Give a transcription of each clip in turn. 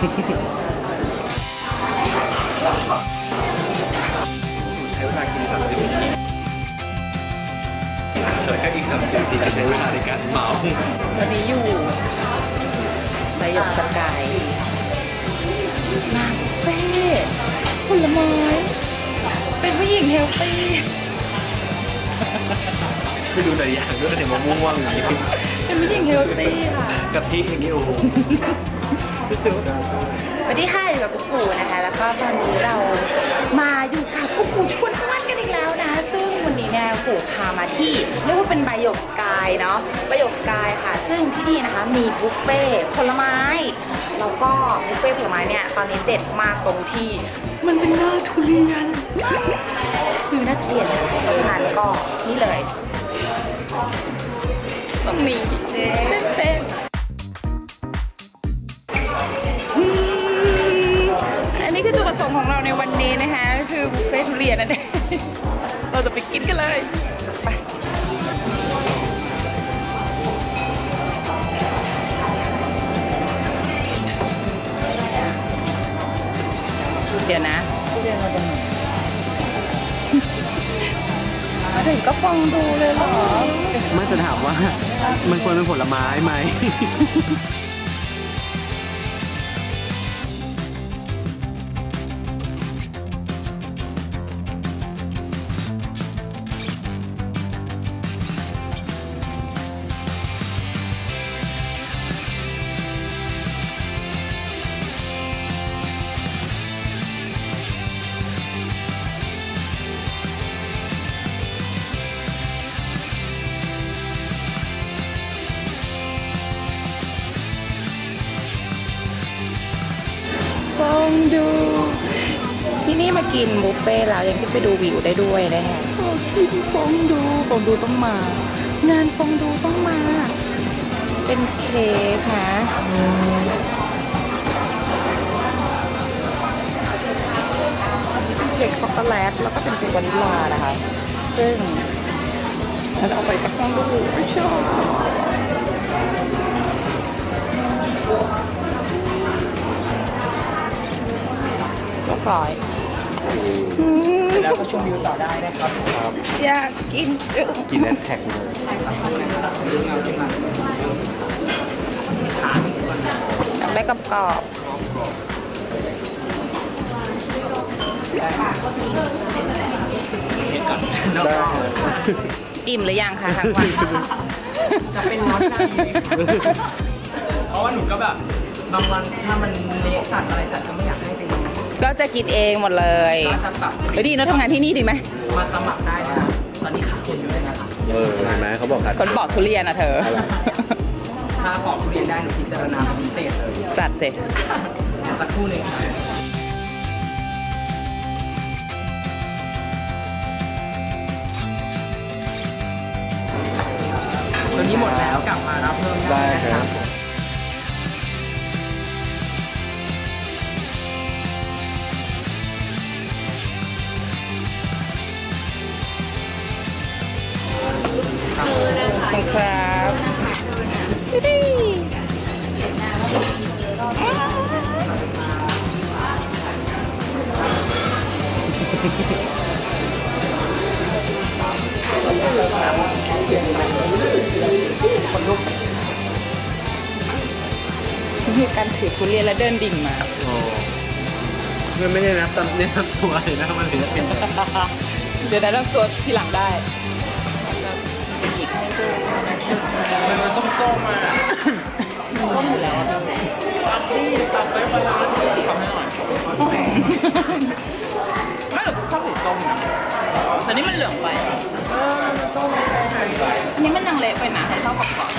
ใช้เวลากินสามสิบนาทีเหลือแค่อีกสามสิบนาทีจะใช้เวลาในการเมาวันนี้อยู่ใบหยกสกายนาเฟ่ผลไม้เป็นผู้หญิงเฮลตี้ไปดูแต่อย่างด้วยเนี่ยมะม่วงอย่างนี้เป็นผู้หญิงเฮลตี้ค่ะกะทิอย่างนี้โอ้โห จุ๊บๆสวัสดีค่ะอยู่กับกุ๊กกูนะคะ แล้วก็ตอนนี้เรามาอยู่กับกุ๊กกูชวนอ้วนกันอีกแล้วนะซึ่งวันนี้เนี่ยกูพามาที่เรียกว่าเป็นใบหยกสกายเนาะใบหยกสกายค่ะ ซึ่งที่นี่นะคะมีบุฟเฟ่ผลไม้แล้วก็บุฟเฟ่ผลไม้เนี่ยตอนนี้เด็ดมากตรงที่ มันเป็นหน้าทุเรียนคือหน้าทุเรียนนะเพราะฉะนั้นก็นี่เลยต้องมีเต้น ของเราในวันนี้นะคะคือบุฟเฟ่ต์ทุเรียนนั่นเองเราจะไปกินกันเลยไปเดี๋ยวนะทุเรียนเราจะไหนมาถึงก็ฟองดูเลยเหรอ ไม่จะถามว่า มันควรเป็นผลไม้ไหม กินบุฟเฟ่แล้วยังที่ไปดูวิวได้ด้วยนะฮะขอกินฟองดูฟองดูต้องมา งานฟองดูต้องมา เป็นเค้กนะเค้กช็อกโกแลตแล้วก็เป็นเค้กวานิลลานะคะ ซึ่งเราจะเอาไปกับฟองดูไม่ชอบเรียบร้อย แล้วก็ชมวิวต่อได้นะครับ อยากกินจุ๊กินแล้วแท็กเลยอยากได้กรอบกรอบๆอิ่มหรือยังคะทั้งวันจะเป็นร้อนใจเพราะว่าหนูก็แบบบางวันถ้ามันเละสัตว์อะไรจัดก็ไม่อยากให้ไป ก็จะกินเองหมดเลยก็จะแบบเฮ้ยดีเนอะทำงานที่นี่ดีไหมมาสมัครได้นะตอนนี้ขาดคนอยู่เลยนะคะเออเห็นไหมเขาบอกขาดคนบอกทุเรียนอะเธอ ถ้าปอกทุเรียนได้หนูพิจารณาเป็นพิเศษเลยจัดสิเดี๋ยวสักครู่หนึ่งค่ะตัวนี้หมดแล้วกลับมารับเพิ่มได้นะครับ มีการถือทุเรียนแล้วเดินดิ่งมาโอ้มันไม่ได้นับตำเนี่ยนับตัวเลยนะมันถึงจะเป็นเดี๋ยวได้เริ่มตัวทีหลังได้หยิกให้ดูนะจุดมันมันส้มๆมาต้มอยู่แล้วตับนี่ตับไปปลาร้าที่ทำให้หน่อย ไม่หรอกชอบสีส้มนะแต่นี่มันเหลืองไปเออส้มอันนี้มันยังเละไปนะชอบกรอบ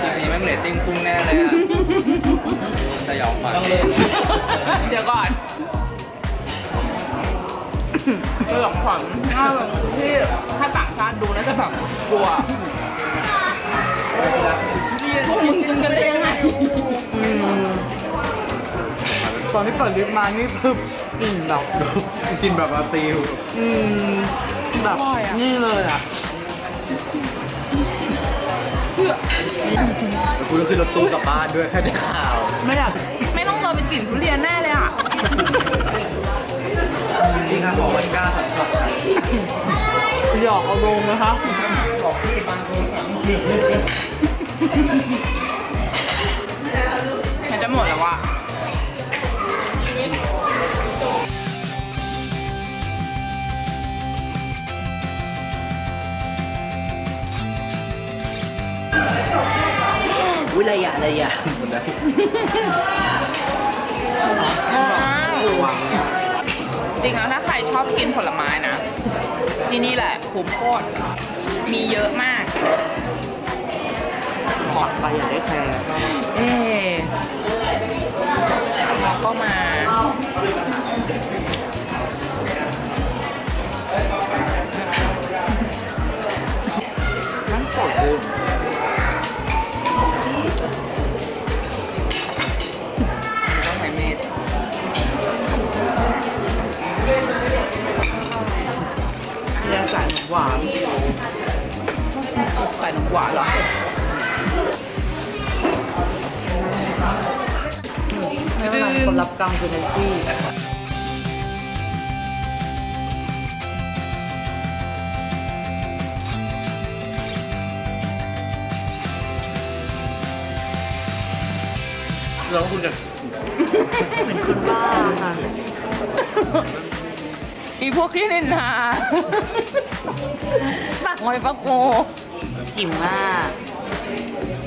คลิปนี้แม่งเรตติ้งพุ่งแน่เลยอะสยองฝันต้องเลยเดี๋ยวก่อนเป็นของขวัญถ้าที่ถ้าต่างชาติดูน่าจะแบบกลัวพวกมึงกินกันได้ยังไงตอนที่เปิดลิฟต์มานี่คือกลิ่นแบบกินแบบอาติวอืม แบบนี่เลยอะกูต้องขึ้นรถตู้กลับบ้านด้วยแค่ได้ข่าวไม่อยากไม่ต้องเลยเป็นกลิ่นทุเรียนแน่เลยอะจริงครับบอกไม่กล้าสัมผัสหยอกเอาลงนะคะมันจะหมดแล้วว่ะ อุ้ยระยะระยะหมดแล้วจริงแล้วถ้าใครชอบกินผลไม้นะ ที่นี่แหละคุ้มโคตรมีเยอะมากหอดไปอยากได้แคร์เอ๊ะเราก็มามันสดเลย คนรับกรรมคือแนนซี่แล้วคุณจะเหมือนคนบ้าค่ะ อีพวกที่นินทาตักหอยปลาโกอิ่มมาก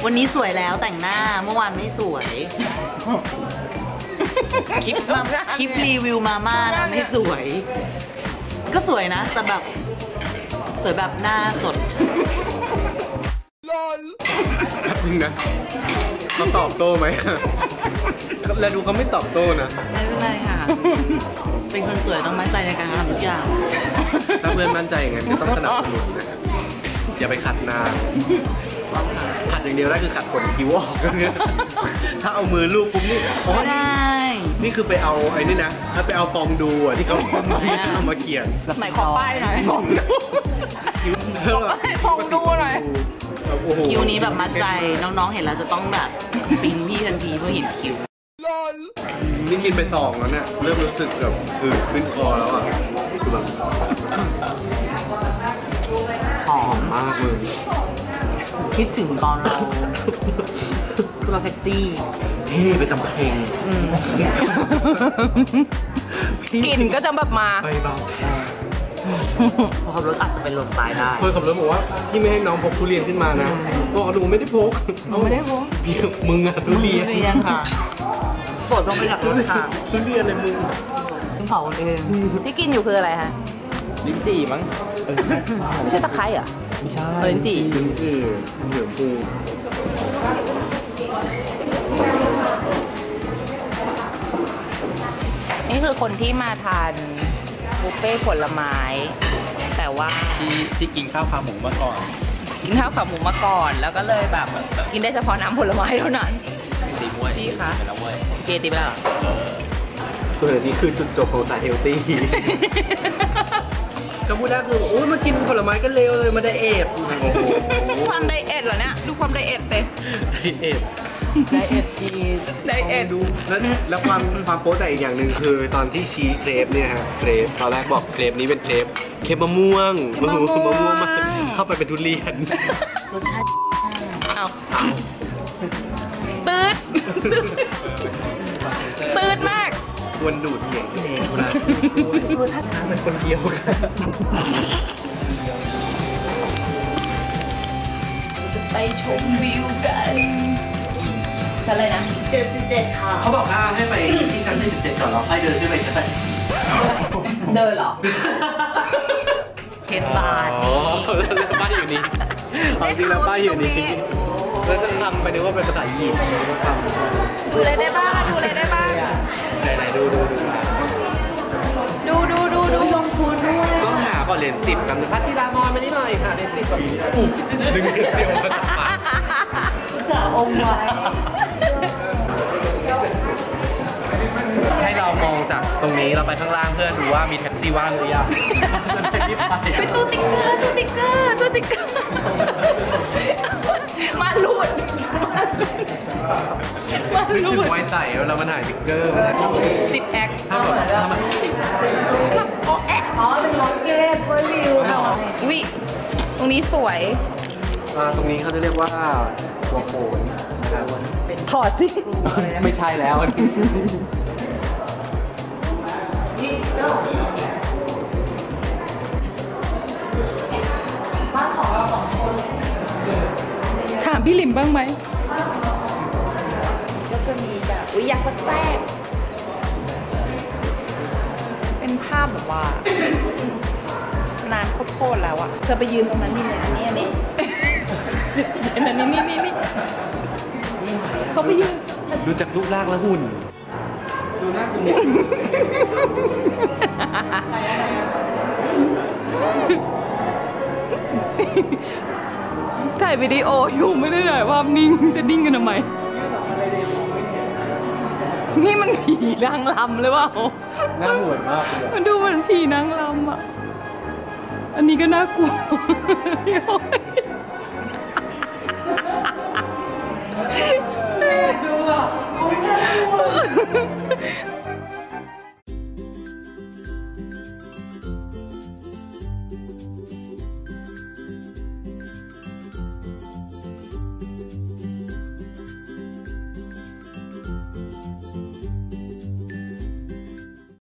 วันนี้สวยแล้วแต่งหน้าเมื่อวานไม่สวย คลิปมาคลิปรีวิวมาม่านะไม่สวย ก็สวยนะแต่แบบสวยแบบหน้าสดจริงนะเขาตอบโต้ไหมแล้วดูเขาไม่ตอบโต้นะ ไม่เป็นไรค่ะ เป็นคนสวยต้องมั่นใจในการทำทุกอย่าง ถ้าเพื่อนมั่นใจอย่างไงก็ต้องสนับสนุนนะอย่าไปขัดนางขัดอย่างเดียวได้คือขัดขนคิ้วออกเนี่ยถ้าเอามือลูบปุ๊บนี่อ๋อไม่นี่ได้ นี่คือไปเอาไอ้นี่นะถ้าไปเอาฟองดูอะที่เขาเอามาเขียนไหนขอป้ายหน่อยฟองดูขอป้ายฟองดูหน่อยแบบโอ้โหคิวนี้แบบมั่นใจน้องๆเห็นแล้วจะต้องแบบปิ๊งพี่ทันทีเพื่อเห็นคิวนี่กินไปสองแล้วเนี่ยเริ่มรู้สึกแบบอืดขึ้นคอแล้วอะคือแบบหอมมากเลยคิดถึงตอนเราขึ้นรถแท็กซี่ เท่ไปสำเพ็งอืมกลิ่นก็จะแบบมาไปเบาเพราะขับรถอาจจะเป็นลมตายได้คนขับรถบอกว่าที่ไม่ให้น้องพกทุเรียนขึ้นมานะบอกว่าหนูไม่ได้พกหนูไม่ได้พกเดี๋ยวมึงอะทุเรียนทุเรียนค่ะปวดต้องไปจากรถค่ะทุเรียนเลยมึงถึงเผาเองที่กินอยู่คืออะไรฮะลิ้นจี่มั้งไม่ใช่ตะไคร้เหรอไม่ใช่เออลิ้นจี่ลิ้นจี่เหลืองปูนี่ คือคนที่มาทานบุฟเฟ่ต์ผลไม้ แต่ว่าที่ที่กินข้าวขาหมูมาก่อน กินข้าวขาหมูมาก่อน แล้วก็เลยแบบกินได้เฉพาะน้ำผลไม้เท่านั้นตีมวยดีค่ะไปแล้วเว้ยโอเคตีไปแล้วเหรอส่วนอันนี้คือจุดจบของสายเฮลตี้ก็พูดได้คือโอ้ยมากินผลไม้กันเร็วเลยมาไดเอทโอ้โหความไดเอทเหรอเนี่ย ดูความไดเอทเตไดเอท ไดเอทชีสไดเอทดูแล้วแล้วความความโป๊ะแต่อีกอย่างหนึ่งคือตอนที่ชี้เครปเนี่ยฮะเครปตอนแรกบอกเครปนี้เป็นเครปเครปมะม่วงมะม่วงมะม่วงมากเข้าไปเป็นทุเรียนรสชาติเอาเอาตืดตืดมากควรดูดเสียงเพลงเวลาพูดท่าทางเป็นคนเดียวกันจะไปชมวิวกัน ชั้นอะไรนะเจ็ดสิบเจ็ดค่ะ เขาบอกว่าให้ไปที่ชั้นที่17ก่อนแล้วค่อยเดินขึ้นไปชั้น84เดินเหรอเพชรบาทอ๋อแล้วป้ายอยู่นี่เอาจริงแล้วป้ายอยู่นี่แล้วจะทำไปนึกว่าเป็นภาษาญี่ปุ่นแล้วก็ทำดูอะไรได้บ้างอะดูอะไรได้บ้างไหนไหนๆดูดูดูดูดูดูดูลงทุนด้วยก็หาก่อนเหรียญสิบกันพัทธิรามอนมานิดหน่อยค่ะเหรียญสิบก่อนอุ๊ยดึงเหรียญเซียวมาจากปากองค์ไว้ ตรงนี้เราไปข้างล่างเพื่อดูว่ามีแท็กซี่ว่างหรือยังจะได้รีบไปเป็นตู้ติ๊กเกอร์ตู้ติ๊กเกอร์ตู้ติ๊กเกอร์มาลูดมานึกลูถึดงไว้ใส่เวลามันถ่ายสติ๊กเกอร์มันจะสิบแอคถ้าแบบถ้ามันอ๋อแอคอ๋อเป็นล็อกเก็ตเพื่อวิวหน่อยวิตรงนี้สวยอ่าตรงนี้เขาจะเรียกว่าหัวโขนนะครับถอดสิไม่ใช่แล้วนี่เจ้าของ ถามพี่หลิมบ้างไหมก็จะมีแบบอุ้ยยักษ์วัดแทรกเป็นภาพแบบว่า นานโคตรๆแล้วอะเธอไปยืนตรงนั้นนี่เนี่ยอันนี้อันนี้อันนี้นี่นี่นี่เขาไปยืนดูจากรูปร่างและหุ่น ดูหน้าคุณ ถ่ายวิดีโออยู่ไม่ได้ถ่ายภาพนิ่งจะนิ่งกันทำไม นี่มันผีนางลำหรือเปล่าหน้าเหมือนมากเลยมันดูเหมือนผีนางลำอะ อันนี้ก็น่ากลัวโอ๊ย